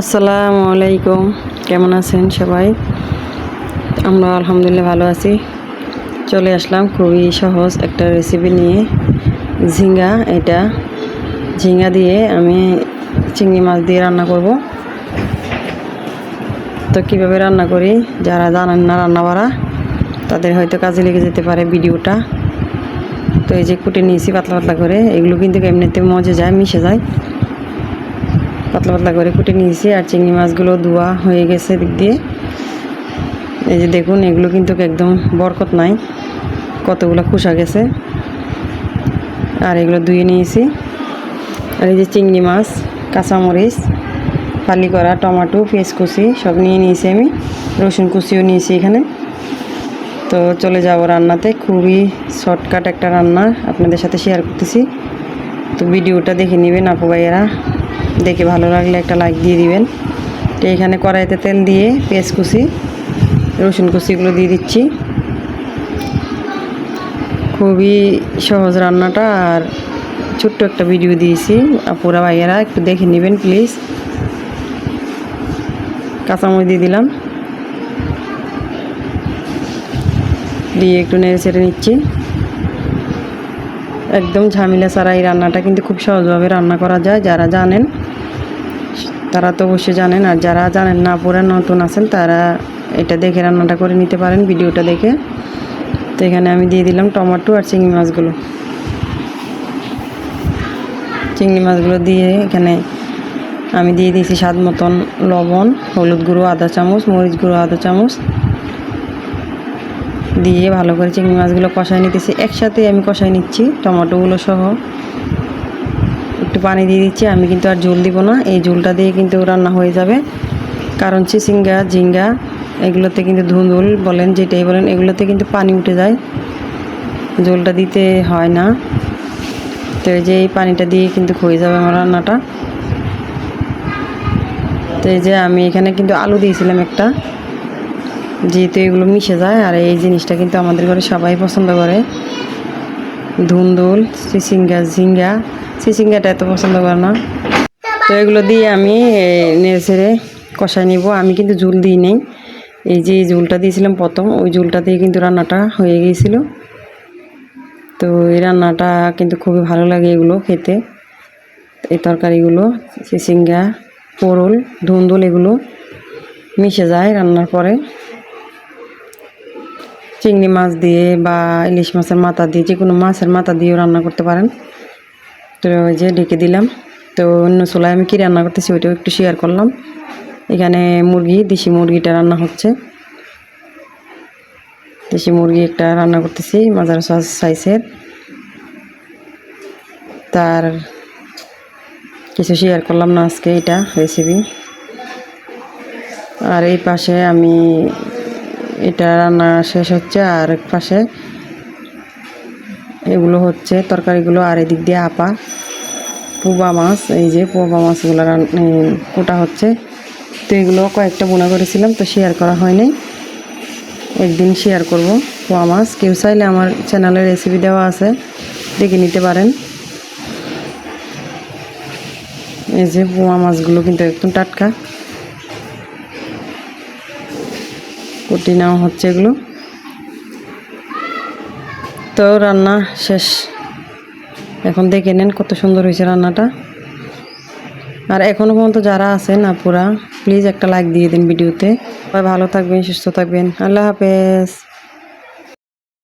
আসসালামু আলাইকুম। কেমন আছেন সবাই? আমরা আলহামদুলিল্লাহ ভালো আছি। চলে আসলাম খুবই সহজ একটা রেসিপি নিয়ে। ঝিঙ্গা এটা। ঝিঙ্গা দিয়ে আমি চিংড়ি মাছ দিয়ে রান্না করব। তো কীভাবে রান্না করি? যারা জানেন না রান্না বাড়া তাদের হয়তো কাজে লেগে যেতে পারে ভিডিওটা। তো এই যে কুটে নিয়েছি পাতলা পাতলা করে, এগুলো কিন্তু এমনিতে মজে যায়, মিশে যায়। পাতলা পাতলা করে কুটে নিয়েছি আর চিংড়ি মাছগুলো ধোয়া হয়ে গেছে দিক দিয়ে। এই যে দেখুন, এগুলো কিন্তু একদম বরকত নাই। কতগুলো খুশা গেছে। আর এগুলো ধুয়ে নিয়েছি। আর এই যে চিংড়ি মাছ, কাঁচামরিচ ফালি করা টমাটো পেঁয়াজ কুচি সব নিয়ে নিয়েছি আমি। রসুন কুচিও নিয়েছি এখানে। তো চলে যাব রান্নাতে। খুবই শর্টকাট একটা রান্না আপনাদের সাথে শেয়ার করতেছি। তো ভিডিওটা দেখে নেবেন আপু ভাইয়েরা। দেখে ভালো লাগলে একটা লাইক দিয়ে দিবেন। তো এখানে কড়াইতে তেল দিয়ে পেঁয়াজ কুচি, রসুন কুচিগুলো দিয়ে দিচ্ছি। খুবই সহজ রান্নাটা আর ছোট্ট একটা ভিডিও দিয়েছি। আপুরা, ভাইয়েরা, একটু দেখে নেবেন প্লিজ কাঁচামরিচ দিয়ে দিলাম। দিয়ে একটু নেড়ে ছেড়ে নিচ্ছি। একদম ঝামেলা ছাড়া এই রান্নাটা কিন্তু খুব সহজভাবে রান্না করা যায়, যারা জানেন। তারা তো অবশ্যই জানেন, আর যারা জানেন না, পুরা নতুন আছেন, তারা এটা দেখে রান্নাটা করে নিতে পারেন, ভিডিওটা দেখে। তো এখানে আমি দিয়ে দিলাম টমেটো আর চিংড়ি মাছগুলো। চিংড়ি মাছগুলো দিয়ে এখানে আমি দিয়ে দিয়েছি স্বাদ মতন লবণ, হলুদ গুঁড়ো আধা চামচ, মরিচ গুঁড়ো আধা চামচ। দিয়ে ভালো করে চিংড়ি মাছগুলো কষাই নিতেছি। একসাথে আমি কষাই নিচ্ছি টমেটোগুলো সহ। একটু পানি দিয়ে দিচ্ছি, আমি কিন্তু আর ঝোল দিব না। এই ঝোলটা দিয়ে কিন্তু রান্না হয়ে যাবে। কারণ চিচিঙ্গা ঝিঙ্গা, এগুলোতে কিন্তু ধুন্দুল বলেন, যেটাই বলেন, এগুলোতে কিন্তু পানি উঠে যায়। ঝোলটা দিতে হয় না। তো এই যে এই পানিটা দিয়ে কিন্তু হয়ে যাবে আমার রান্নাটা। তো এই যে আমি এখানে কিন্তু আলু দিয়েছিলাম একটা। যেহেতু এগুলো মিশে যায়, আর এই জিনিসটা কিন্তু আমাদের ঘরে সবাই পছন্দ করে। ধুন্দুল চিচিঙ্গা ঝিঙ্গা চিচিঙ্গাটা এত পছন্দ করে না। তো এগুলো দিয়ে আমি নেড়ে কষাই নিব। আমি কিন্তু ঝুল দিই নেই। এই যে ঝুলটা দিয়েছিলাম প্রথম, ওই ঝুলটা দিয়ে কিন্তু রান্নাটা হয়ে গিয়েছিল। তো এই রান্নাটা কিন্তু খুবই ভালো লাগে এগুলো খেতে। এই তরকারিগুলো চিচিঙ্গা পোড়ল ধুন্দুল, এগুলো মিশে যায় রান্নার পরে। চিংড়ি মাছ দিয়ে বা ইলিশ মাছের মাথা দিয়ে যে কোনো মাছের মাথা দিয়েও রান্না করতে পারেন। তো ওই যে ডেকে দিলাম। তো অন্য চুলায় আমি কী রান্না করতেছি ওইটাও একটু শেয়ার করলাম। এখানে মুরগি, দেশি মুরগিটা রান্না হচ্ছে। দেশি মুরগি একটা রান্না করতেছি, মাজার সাইজের তার কিছু শেয়ার করলাম না আজকে এটা রেসিপি আর এই পাশে আমি এটা রান্না শেষ হচ্ছে, আর এক পাশে এগুলো হচ্ছে তরকারিগুলো আর এদিক দিয়ে আপা, পুবা মাছ, এই যে পুবা মাছগুলো কোটা হচ্ছে। তো এগুলো কয়েকটা বোনা করেছিলাম, তো শেয়ার করা হয়নি। একদিন শেয়ার করব পোয়া মাছ। কেউ চাইলে আমার চ্যানেলে রেসিপি দেওয়া আছে, দেখে নিতে পারেন। এই যে পোয়া মাছগুলো কিন্তু একদম টাটকা। কুটি নেওয়া হচ্ছে এগুলো। তো রান্না শেষ। এখন দেখে নেন কত সুন্দর হয়েছে রান্নাটা। আর এখনও পর্যন্ত যারা আছেন আপুরা প্লিজ একটা লাইক দিয়ে দিন ভিডিওতে। ভালো থাকবেন, সুস্থ থাকবেন। আল্লাহ হাফেজ।